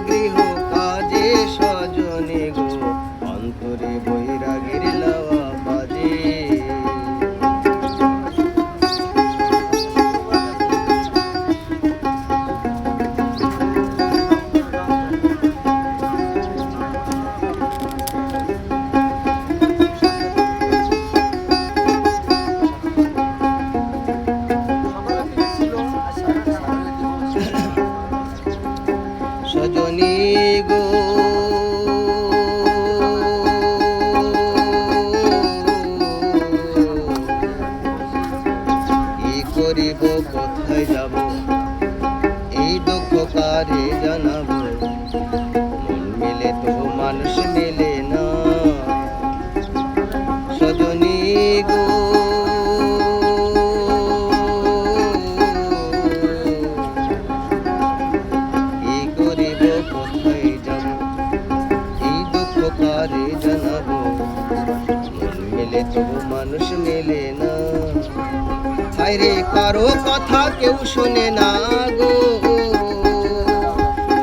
lágrimas. করিব, কোথায় যাব? এই দুঃখ কারে জানাব? মন মিলে তো মানুষ মিলে না। সজনী গো। মানুষ হায়রে কারও কথা কেউ শোনে না গো।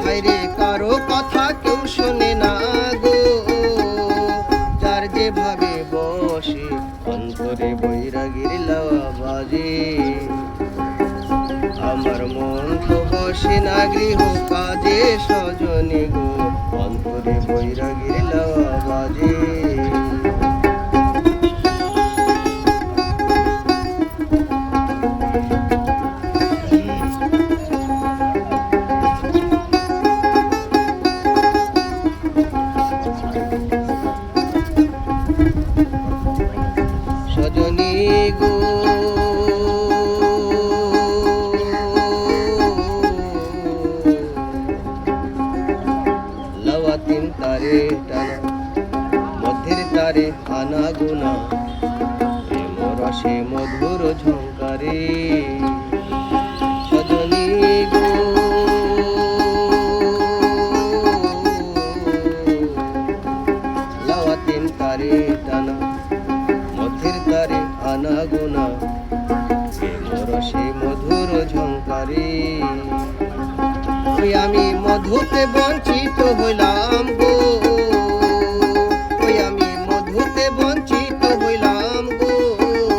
হায়রে কারও কথা কেউ শোনে না গো। যার যেভাবে বসে, অন্তরে বৈরাগীর লাওয়া বাজে আমার মন তো বসে না গৃহ কাজে সজনে গো। অন্তরে বৈরাগীর লাওয়া গো। লওয়া তিন তারে টানা মধ্যের তারে আনা গুনা রসে মধুর ঝঙ্কারে। তারে গুনা মোর রসে মধুর ঝঙ্কারে আমি মধুতে বঞ্চিত হইলাম গো।